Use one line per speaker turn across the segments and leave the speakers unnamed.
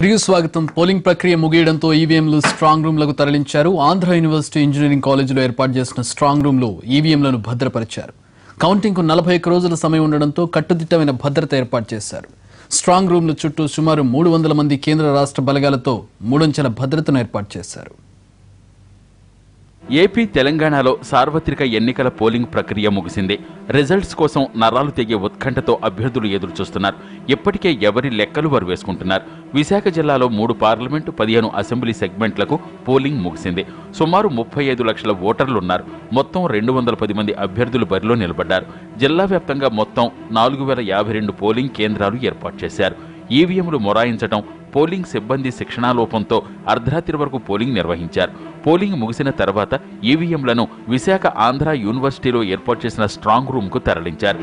ప్రియ స్వాగతం. పోలింగ్ ప్రక్రియ ముగియడంతో ఈవీఎంలు స్ట్రాంగ్ రూమ్లకు తరలించారు. ఆంధ్ర యూనివర్సిటీ ఇంజనీరింగ్ కాలేజీలో ఏర్పాటు చేసిన స్ట్రాంగ్ రూమ్లో ఈవీఎంలను భద్రపరిచారు. కౌంటింగ్కు నలభై ఒక్క రోజుల సమయం ఉండడంతో కట్టుదిట్టమైన భద్రత ఏర్పాటు చేశారు. స్ట్రాంగ్ రూమ్ల చుట్టూ సుమారు మూడు వందల మంది కేంద్ర రాష్ట్ర బలగాలతో మూడంచెల భద్రతను ఏర్పాటు చేశారు.
ఏపీ తెలంగాణలో సార్వత్రిక ఎన్నికల పోలింగ్ ప్రక్రియ ముగిసింది. రిజల్ట్స్ కోసం నరాలు తెగే ఉత్కంఠతో అభ్యర్థులు ఎదురు చూస్తున్నారు ఇప్పటికే ఎవరి లెక్కలు వారు వేసుకుంటున్నారు. విశాఖ జిల్లాలో మూడు పార్లమెంటు పదిహేను అసెంబ్లీ సెగ్మెంట్లకు పోలింగ్ ముగిసింది. సుమారు ముప్పై ఐదు లక్షల ఓటర్లున్నారు మొత్తం రెండు వందల పది మంది అభ్యర్థులు బరిలో నిలబడ్డారు. జిల్లా వ్యాప్తంగా మొత్తం నాలుగు వేల యాభై రెండు పోలింగ్ కేంద్రాలు ఏర్పాటు చేశారు. ఈవీఎంలు మొరాయించడం పోలింగ్ సిబ్బంది శిక్షణాలోపంతో అర్ధరాత్రి వరకు పోలింగ్ నిర్వహించారు. పోలింగ్ ముగిసిన తర్వాత ఈవీఎంలను విశాఖ ఆంధ్ర యూనివర్సిటీలో ఏర్పాటు చేసిన స్ట్రాంగ్ రూమ్కు తరలించారు.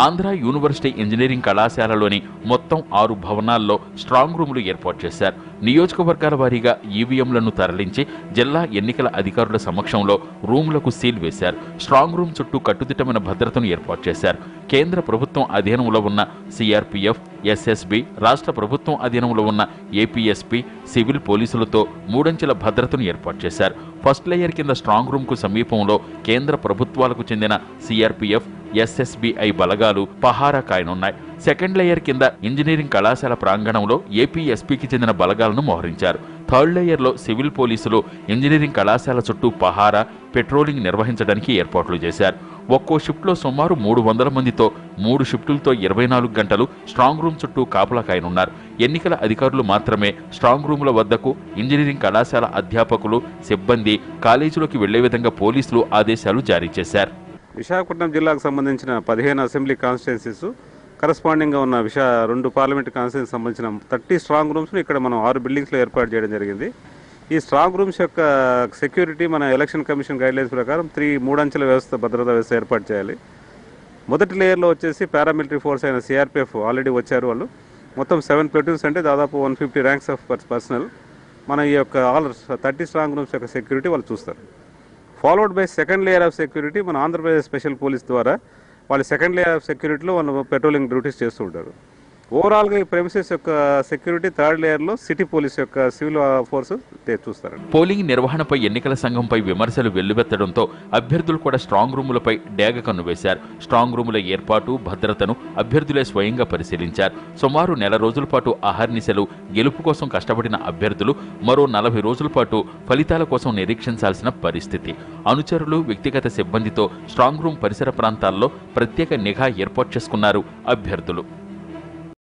ఆంధ్ర యూనివర్సిటీ ఇంజనీరింగ్ కళాశాలలోని మొత్తం ఆరు భవనాల్లో స్ట్రాంగ్ రూములు ఏర్పాటు చేశారు. నియోజకవర్గాల వారీగా ఈవీఎంలను తరలించి జిల్లా ఎన్నికల అధికారుల సమక్షంలో రూములకు సీల్ వేశారు. స్ట్రాంగ్ రూమ్ చుట్టూ కట్టుదిట్టమైన భద్రతను ఏర్పాటు చేశారు. కేంద్ర ప్రభుత్వం అధీనంలో ఉన్న సిఆర్పీఎఫ్ ఎస్ఎస్బి రాష్ట్ర ప్రభుత్వం అధీనంలో ఉన్న ఏపీఎస్పి సివిల్ పోలీసులతో మూడంచెల భద్రతను ఏర్పాటు చేశారు. ఫస్ట్ లేయర్ కింద స్ట్రాంగ్ రూమ్కు సమీపంలో కేంద్ర ప్రభుత్వాలకు చెందిన సిఆర్పీఎఫ్ ఎస్ఎస్బిఐ బలగాలు పహారా కాయనున్నాయి. సెకండ్ లేయర్ కింద ఇంజనీరింగ్ కళాశాల ప్రాంగణంలో ఏపీఎస్పీకి చెందిన బలగాలను మోహరించారు. థర్డ్ లేయర్లో సివిల్ పోలీసులు ఇంజనీరింగ్ కళాశాల చుట్టూ పహారా పెట్రోలింగ్ నిర్వహించడానికి ఏర్పాట్లు చేశారు. ఒక్కో షిఫ్ట్లో సుమారు మూడు వందల మందితో మూడు షిఫ్టులతో ఇరవై నాలుగు గంటలు స్ట్రాంగ్ రూమ్ చుట్టూ కాపలా కాయనున్నారు. ఎన్నికల అధికారులు మాత్రమే స్ట్రాంగ్ రూముల వద్దకు ఇంజనీరింగ్ కళాశాల అధ్యాపకులు సిబ్బంది కాలేజీలోకి వెళ్ళే విధంగా పోలీసులు ఆదేశాలు జారీ చేశారు.
విశాఖపట్నం జిల్లాకు సంబంధించిన పదిహేను అసెంబ్లీ కాన్స్టిట్యున్సీస్ కరస్పాండింగ్గా ఉన్న విశా రెండు పార్లమెంట్ కాన్స్టిట్యున్సీ సంబంధించిన థర్టీ స్ట్రాంగ్ రూమ్స్ను ఇక్కడ మనం ఆరు బిల్డింగ్స్లో ఏర్పాటు చేయడం జరిగింది. ఈ స్ట్రాంగ్ రూమ్స్ యొక్క సెక్యూరిటీ మన ఎలక్షన్ కమిషన్ గైడ్లైన్స్ ప్రకారం త్రీ మూడంచెల వ్యవస్థ భద్రతా వ్యవస్థ ఏర్పాటు చేయాలి. మొదటి లేయర్లో వచ్చేసి పారామిలిటరీ ఫోర్స్ అయిన సిఆర్పిఎఫ్ ఆల్రెడీ వచ్చారు వాళ్ళు. మొత్తం సెవెన్ ప్లటూన్స్ అంటే దాదాపు one fifty ranks of personnel. మన ఈ యొక్క ఆల్ థర్టీ స్ట్రాంగ్ రూమ్స్ యొక్క సెక్యూరిటీ వాళ్ళు చూస్తారు. Followed by second layer of security మన ఆంధ్రప్రదేశ్ స్పెషల్ పోలీస్ ద్వారా వాళ్ళు సెకండ్ లేయర్ ఆఫ్ సెక్యూరిటీలో వాళ్ళు పెట్రోలింగ్ డ్యూటీస్ చేస్తూ ఉంటారు. ఓవరాల్గా ఈ ప్రెమిసెస్ యొక్క సెక్యూరిటీ థర్డ్ లేయర్లో సిటీ పోలీస్ యొక్క సివిల్ ఫోర్స్ చూస్తారు
పోలింగ్ నిర్వహణపై ఎన్నికల సంఘంపై విమర్శలు వెల్లువెత్తడంతో అభ్యర్థులు కూడా స్ట్రాంగ్ రూములపై డేగ కన్ను వేశారు. స్ట్రాంగ్ రూముల ఏర్పాటు భద్రతను అభ్యర్థులే స్వయంగా పరిశీలించారు. సుమారు నెల రోజుల పాటు అహర్నిశలు గెలుపు కోసం కష్టపడిన అభ్యర్థులు మరో నలభై రోజుల పాటు ఫలితాల కోసం నిరీక్షించాల్సిన పరిస్థితి. అనుచరులు వ్యక్తిగత సిబ్బందితో స్ట్రాంగ్ రూమ్ పరిసర ప్రాంతాల్లో ప్రత్యేక నిఘా ఏర్పాటు చేసుకున్నారు అభ్యర్థులు.